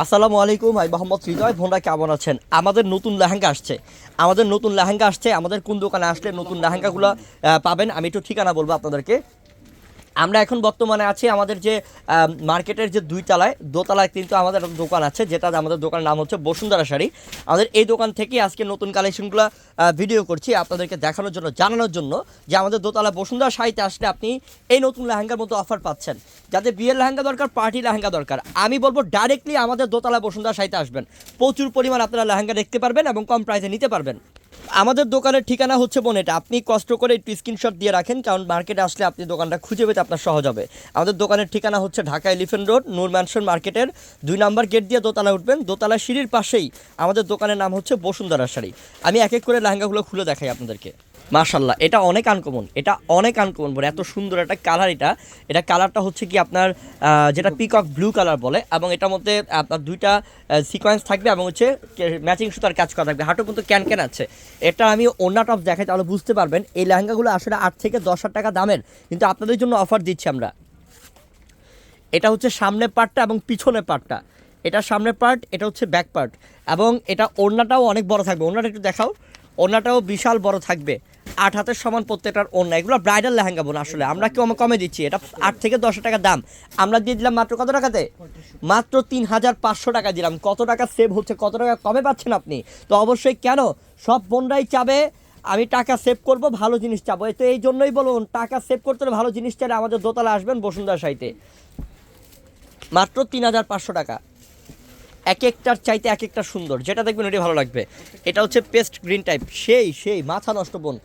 আসসালামু আলাইকুম ভাই মোহাম্মদ হৃদয়। ভোনরা কেমন আছেন? আমাদের নতুন লেহেঙ্গা আসছে। আমাদের নতুন লেহেঙ্গা আসছে। আমাদের কোন দোকানে আসলে নতুন লেহেঙ্গাগুলো পাবেন? আমি একটু ঠিকানা বলব আপনাদেরকে। আমরা এখন বর্তমানে আছি আমাদের যে মার্কেটের যে দুই তলায়, দোতলায় কিন্তু আমাদের দোকান আছে, যেটা আমাদের দোকানের নাম হচ্ছে বসুন্ধরা শাড়ি। আমাদের এই দোকান থেকে আজকে নতুন কালেকশনগুলো ভিডিও করছি, আপনাদেরকে দেখানোর জন্য, জানানোর জন্য যে আমাদের দোতলা বসুন্ধরা শাড়িতে আসলে আপনি এই নতুন লেহেঙ্গার মতো অফার পাচ্ছেন। যাতে বিয়ের লেহেঙ্গা দরকার পার্টি লেহেঙ্গা দরকার। আমি বলব ডাইরেক্টলি আমাদের দোতলা বসুন্ধরা শাড়িতে আসবেন। প্রচুর পরিমাণ আপনারা লেহেঙ্গা দেখতে পারবেন এবং কম প্রাইসে নিতে পারবেন। আমাদের দোকানের ঠিকানা হচ্ছে বোন এটা আপনি কষ্ট করে একটু স্ক্রিনশট দিয়ে রাখেন, কারণ মার্কেটে আসলে আপনি দোকানটা খুঁজে পেতে আপনার সহজ হবে। আমাদের দোকানের ঠিকানা হচ্ছে Dhaka elephant road Noor mansion মার্কেটের দুই নাম্বার গেট দিয়ে দোতলা উঠবেন। দোতলা সিঁড়ির পাশেই আমাদের দোকানের নাম হচ্ছে বসুন্ধরা শাড়ি। আমি এক এক করে লেহেঙ্গাগুলো খুলে দেখাই আপনাদেরকে। মাশাল্লাহ এটা অনেক আনকমন এটা অনেক আনকমন বলে, এত সুন্দর একটা কালার এটা। এটা কালারটা হচ্ছে কি আপনার যেটা পিকক ব্লু কালার বলে, এবং এটার মধ্যে আপনার দুইটা সিকোয়েন্স থাকবে এবং হচ্ছে ম্যাচিং সুতার কাজ করা থাকবে। হাঁটু কিন্তু ক্যান ক্যান আছে। এটা আমি অন্য টপ দেখাই, তাহলে বুঝতে পারবেন, এই লেহেঙ্গাগুলো আসলে আট থেকে দশ হাজার টাকা দামের, কিন্তু আপনাদের জন্য অফার দিচ্ছি আমরা। এটা হচ্ছে সামনের পার্টটা এবং পিছনের পার্টটা এটা সামনের পার্ট এটা হচ্ছে ব্যাক পার্ট এবং এটা ওড়নাটাও অনেক বড় থাকবে। ওড়নাটা একটু দেখাও। ওড়নাটাও বিশাল বড় থাকবে। আট হাতের সমান প্রত্যেকটার ওড়না। এগুলো ব্রাইডাল লেহেঙ্গা বোন আসলে। আমরা কেউ কমে দিচ্ছি। এটা আট থেকে দশ টাকা দাম। আমরা দিয়ে দিলাম মাত্র কত টাকাতে? মাত্র তিন হাজার পাঁচশো টাকা দিলাম। কত টাকা সেভ হচ্ছে, কত টাকা কমে পাচ্ছেন আপনি? তো অবশ্যই কেন? সব বোনরাই চাবে, আমি টাকা সেভ করব, ভালো জিনিস চাবো। তো এই জন্যই বলুন, টাকা সেভ করতে হলে ভালো জিনিস চাইলে আমাদের দোতলা আসবেন বসুন্ধরা সাইতে মাত্র তিন হাজার পাঁচশো টাকা। এক একটার চাইতে এক একটা সুন্দর। যেটা দেখবেন ওটাই ভালো লাগবে। এটা হচ্ছে পেস্ট গ্রিন টাইপ। সেই সেই মাথা নষ্ট বোন।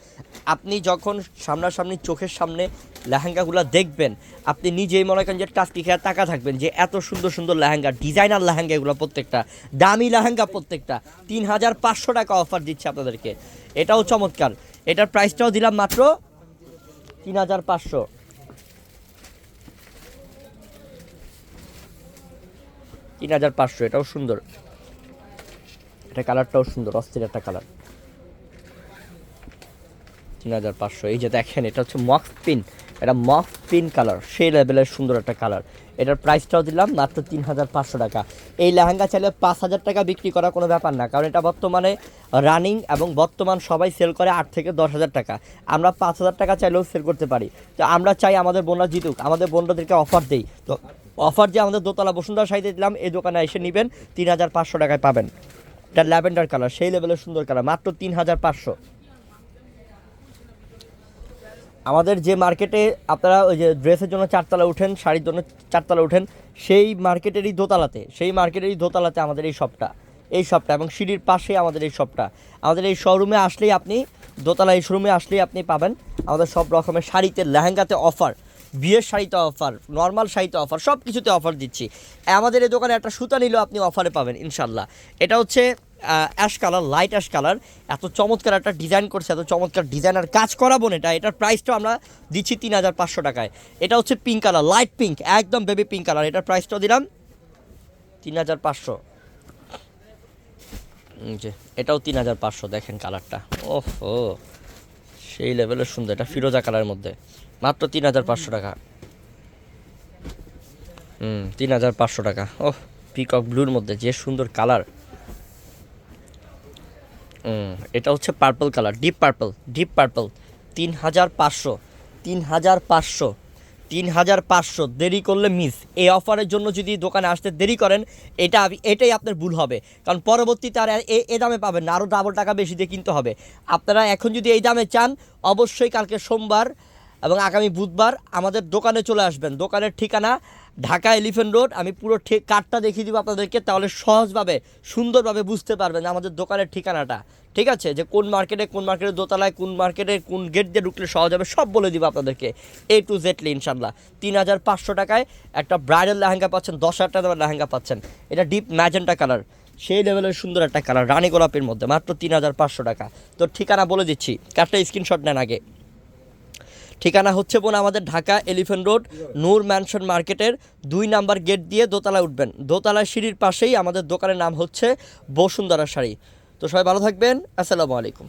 আপনি যখন সামনাসামনি চোখের সামনে লেহেঙ্গাগুলো দেখবেন, আপনি নিজেই মনে করেন যে টাস্কি খেয়ে টাকা থাকবেন যে এত সুন্দর সুন্দর লেহেঙ্গা, ডিজাইনার লেহেঙ্গা এগুলো প্রত্যেকটা, দামি লেহেঙ্গা প্রত্যেকটা। তিন হাজার পাঁচশো টাকা অফার দিচ্ছে আপনাদেরকে। এটাও চমৎকার। এটার প্রাইসটাও দিলাম মাত্র তিন হাজার পাঁচশো। তিন হাজার পাঁচশো, এটাও সুন্দর। এটা কালারটাও সুন্দর, অস্থির একটা কালার। তিন হাজার পাঁচশো, এই যে দেখেন, এটা হচ্ছে মক পিন। এটা মক পিন কালার, সেই লেভেলের সুন্দর একটা কালার। এটার প্রাইসটাও দিলাম মাত্র তিন হাজার পাঁচশো টাকা। এই লেহেঙ্গা চাইলে পাঁচ হাজার টাকা বিক্রি করা কোনো ব্যাপার না, কারণ এটা বর্তমানে রানিং এবং বর্তমান সবাই সেল করে আট থেকে দশ হাজার টাকা। আমরা পাঁচ হাজার টাকা চাইলেও সেল করতে পারি। তো আমরা চাই আমাদের বোনরা জিতুক, আমাদের বোনরাদেরকে অফার দেই। তো অফার যে আমাদের দোতলা বসুন্ধরা সাইতে দিলাম, এই দোকানে এসে নেবেন, তিন হাজার পাঁচশো টাকায় পাবেন। এটা ল্যাভেন্ডার কালার, সেই লেভেলের সুন্দর কালার, মাত্র তিন হাজার পাঁচশো। আমাদের যে মার্কেটে আপনারা ওই যে ড্রেসের জন্য চারতলা উঠেন, শাড়ির জন্য চারতলা উঠেন, সেই মার্কেটেরই দোতলাতে, সেই মার্কেটেরই দোতলাতে আমাদের এই শপটা এই শপটা এবং সিঁড়ির পাশে আমাদের এই শপটা আমাদের এই শোরুমে আসলেই আপনি দোতলা এই শোরুমে আসলেই আপনি পাবেন। আমাদের সব রকমের শাড়িতে, লেহেঙ্গাতে অফার বিয়ের শাড়িতে অফার নর্মাল শাড়িতে অফার সব কিছুতে অফার দিচ্ছি। আমাদের এই দোকানে একটা সুতা নিলেও আপনি অফারে পাবেন ইনশাল্লাহ এটা হচ্ছে ash colour light ash colour এত চমৎকার একটা ডিজাইন করছে, এত চমৎকার ডিজাইনার কাজ করাবো না এটা। এটার প্রাইসটাও আমরা দিচ্ছি তিন হাজার পাঁচশো টাকায়। এটা হচ্ছে পিঙ্ক কালার লাইট পিঙ্ক একদম বেবি পিঙ্ক কালার এটার প্রাইসটাও দিলাম তিন হাজার পাঁচশো। যে, এটাও তিন হাজার পাঁচশো, দেখেন কালারটা ওহো! সেই লেভেলের সুন্দর, এটা ফিরোজা কালারের মধ্যে। মাত্র তিন হাজার পাঁচশো টাকা। হুম, তিন হাজার পাঁচশো টাকা। ওহ পিকক ব্লুর মধ্যে যে সুন্দর কালার। হুম, এটা হচ্ছে purple colour deep purple deep purple তিন হাজার পাঁচশো, তিন হাজার পাঁচশো। তিন হাজার পাঁচশো। দেরি করলে মিস এই অফারের জন্য যদি দোকানে আসতে দেরি করেন, এটা এটাই আপনার ভুল হবে। কারণ পরবর্তীতে আর এ দামে পাবেন না। আরও ডাবল টাকা বেশি দিয়ে কিনতে হবে। আপনারা এখন যদি এই দামে চান, অবশ্যই কালকে সোমবার এবং আগামী বুধবার আমাদের দোকানে চলে আসবেন। দোকানের ঠিকানা ঢাকা এলিফেন্ট রোড। আমি পুরো ঠিক কার্ডটা দেখিয়ে দিব আপনাদেরকে, তাহলে সহজভাবে, সুন্দরভাবে বুঝতে পারবেন আমাদের দোকানের ঠিকানাটা। ঠিক আছে? যে কোন মার্কেটে কোন মার্কেটে দোতলায়, কোন মার্কেটে, কোন গেট দিয়ে ঢুকলে সহজ হবে, সব বলে দিব আপনাদেরকে। এ টু জেডলি ইনশাল্লাহ তিন হাজার পাঁচশো টাকায় একটা ব্রাইডাল লেহেঙ্গা পাচ্ছেন, দশ হাজার টাকা লেহেঙ্গা পাচ্ছেন। এটা ডিপ ম্যাজেন্টা কালার সেই লেভেলের সুন্দর একটা কালার রানী গোলাপের মধ্যে, মাত্র তিন হাজার পাঁচশো টাকা। তো ঠিকানা বলে দিচ্ছি। কার্ডটা স্ক্রিনশট নেন আগে। ঠিকানা হচ্ছে বোন আমাদের Dhaka elephant road, Noor mansion মার্কেটের দুই নাম্বার গেট দিয়ে দোতলায় উঠবেন। দোতলা সিঁড়ির পাশেই আমাদের দোকানের নাম হচ্ছে বসুন্ধরা শাড়ি। তো সবাই ভালো থাকবেন, আসসালামু আলাইকুম।